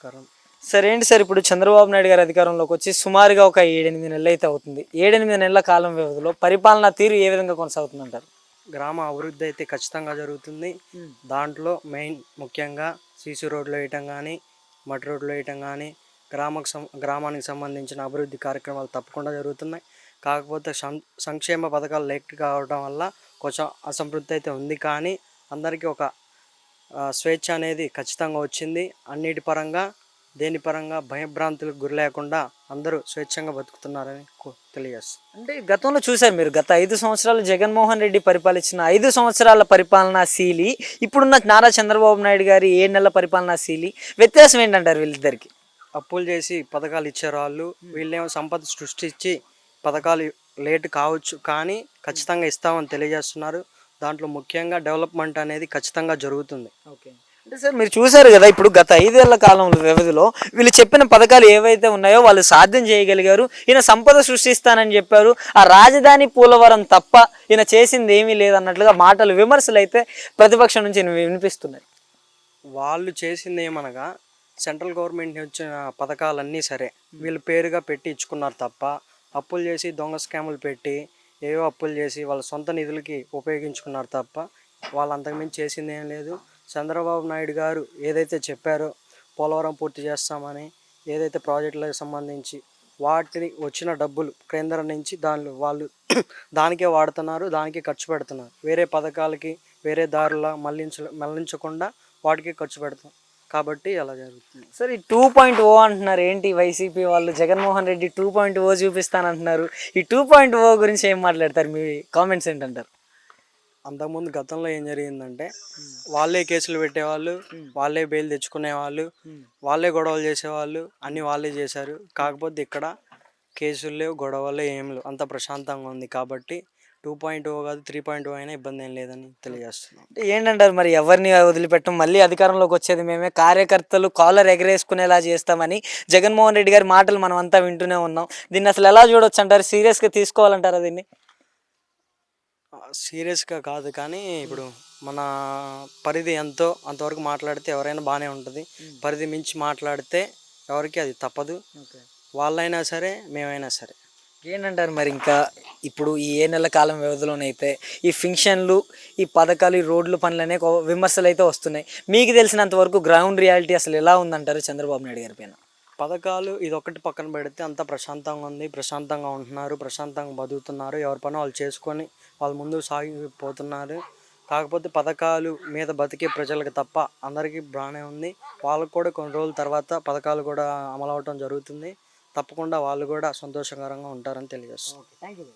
నమస్కారం. సార్ ఏంటి సార్ ఇప్పుడు చంద్రబాబు నాయుడు గారి అధికారంలోకి వచ్చి సుమారుగా ఒక ఏడెనిమిది నెలలు అయితే అవుతుంది. ఏడెనిమిది నెలల కాలం వ్యవధిలో పరిపాలనా తీరు ఏ విధంగా కొనసాగుతుంది అంటారు గ్రామ అభివృద్ధి అయితే ఖచ్చితంగా జరుగుతుంది. దాంట్లో మెయిన్ ముఖ్యంగా సీసీ రోడ్లు వేయటం కానీ మట్టి రోడ్లు వేయటం కానీ గ్రామకు గ్రామానికి సంబంధించిన అభివృద్ధి కార్యక్రమాలు తప్పకుండా జరుగుతున్నాయి. కాకపోతే సం సంక్షేమ పథకాలు లేట్ కావడం వల్ల కొంచెం అసంతృప్తి అయితే ఉంది. కానీ అందరికీ ఒక స్వేచ్ఛ అనేది ఖచ్చితంగా వచ్చింది. అన్నిటి పరంగా దేని పరంగా భయభ్రాంతులకు గురి లేకుండా అందరూ స్వేచ్ఛంగా బతుకుతున్నారని కో- తెలియజేస్తాం అంటే గతంలో చూశారు మీరు గత ఐదు సంవత్సరాలు జగన్మోహన్ రెడ్డి పరిపాలించిన ఐదు సంవత్సరాల పరిపాలనా శీలి ఇప్పుడున్న నారా చంద్రబాబు నాయుడు గారి ఏడు నెలల పరిపాలనా శీలి వ్యత్యాసం ఏంటంటారు వీళ్ళిద్దరికి? అప్పులు చేసి పథకాలు ఇచ్చారు వాళ్ళు. వీళ్ళేమో సంపద సృష్టించి పథకాలు లేట్ కావచ్చు కానీ ఖచ్చితంగా ఇస్తామని తెలియజేస్తున్నారు. దాంట్లో ముఖ్యంగా డెవలప్మెంట్ అనేది ఖచ్చితంగా జరుగుతుంది. ఓకే. అంటే సార్ మీరు చూశారు కదా ఇప్పుడు గత ఐదేళ్ళ కాలం వ్యవధిలో వీళ్ళు చెప్పిన పథకాలు ఏవైతే ఉన్నాయో వాళ్ళు సాధ్యం చేయగలిగారు ఈయన సంపద సృష్టిస్తానని చెప్పారు ఆ రాజధాని పోలవరం తప్ప ఈయన చేసింది ఏమీ లేదన్నట్లుగా మాటలు విమర్శలు అయితే ప్రతిపక్షం నుంచి వినిపిస్తున్నాయి. వాళ్ళు చేసింది ఏమనగా సెంట్రల్ గవర్నమెంట్ వచ్చిన పథకాలన్నీ సరే. వీళ్ళు పేరుగా పెట్టి ఇచ్చుకున్నారు తప్ప అప్పులు చేసి దొంగ స్కాములు పెట్టి ఏవో అప్పులు చేసి వాళ్ళ సొంత నిధులకి ఉపయోగించుకున్నారు తప్ప వాళ్ళు అంతకుమించి చేసింది ఏం లేదు. చంద్రబాబు నాయుడు గారు ఏదైతే చెప్పారో పోలవరం పూర్తి చేస్తామని ఏదైతే ప్రాజెక్టులకు సంబంధించి వాటిని వచ్చిన డబ్బులు కేంద్రం నుంచి దానిలో వాళ్ళు దానికే వాడుతున్నారు దానికే ఖర్చు పెడుతున్నారు. వేరే పథకాలకి వేరే దారుల మళ్ళించ మళ్ళించకుండా వాటికి ఖర్చు పెడతాం కాబట్టి అలా జరుగుతుంది. సార్ ఈ టూ పాయింట్ ఓ అంటున్నారు. ఏంటి వైసీపీ వాళ్ళు? Jaganmohan Reddy two point o చూపిస్తానంటున్నారు. ఈ టూ పాయింట్ ఓ గురించి ఏం మాట్లాడతారు? మీ కామెంట్స్ ఏంటంటారు? అంతకుముందు గతంలో ఏం జరిగిందంటే వాళ్ళే కేసులు పెట్టేవాళ్ళు వాళ్ళే బెయిల్ తెచ్చుకునేవాళ్ళు వాళ్ళే గొడవలు చేసేవాళ్ళు అన్నీ వాళ్ళే చేశారు. కాకపోతే ఇక్కడ కేసులు లేవు గొడవలు ఏం లేవు. అంత ప్రశాంతంగా ఉంది కాబట్టి టూ పాయింట్ ఓ కాదు త్రీ పాయింట్ ఓ అయినా ఇబ్బంది ఏం లేదని తెలియజేస్తున్నాం. అంటే ఏంటంటారు మరి ఎవరిని వదిలిపెట్టం? మళ్ళీ అధికారంలోకి వచ్చేది మేమే. కార్యకర్తలు కాలర్ ఎగరేసుకునేలా చేస్తామని జగన్మోహన్ రెడ్డి గారి మాటలు మనం అంతా వింటూనే ఉన్నాం. దీన్ని అసలు ఎలా చూడొచ్చు అంటారు? సీరియస్గా తీసుకోవాలంటారా దీన్ని? సీరియస్గా కాదు కానీ ఇప్పుడు మన పరిధి ఎంతో అంతవరకు మాట్లాడితే ఎవరైనా బాగానే ఉంటుంది. పరిధి మించి మాట్లాడితే ఎవరికి అది తప్పదు. వాళ్ళైనా సరే మేమైనా సరే. ఏంటంటారు మరి ఇంకా? ఇప్పుడు ఈ ఏ నెల కాలం వ్యవధిలోనైతే ఈ ఫింక్షన్లు ఈ పథకాలు ఈ రోడ్లు పనులనే ఒక విమర్శలు అయితే వస్తున్నాయి. మీకు తెలిసినంత వరకు గ్రౌండ్ రియాలిటీ అసలు ఎలా ఉందంటారు చంద్రబాబు నాయుడు గారి పైన? పథకాలు ఇది ఒకటి పక్కన పెడితే అంత ప్రశాంతంగా ఉంది. ప్రశాంతంగా ఉంటున్నారు ప్రశాంతంగా బతుకుతున్నారు. ఎవరి పని వాళ్ళు చేసుకొని వాళ్ళు ముందుకు సాగిపోతున్నారు. కాకపోతే పథకాలు మీద బతికే ప్రజలకు తప్ప అందరికీ బాగానే ఉంది. వాళ్ళకు కూడా కొన్ని రోజుల తర్వాత పథకాలు కూడా అమలు అవటం జరుగుతుంది. తప్పకుండా వాళ్ళు కూడా సంతోషకరంగా ఉంటారని తెలియజేస్తాం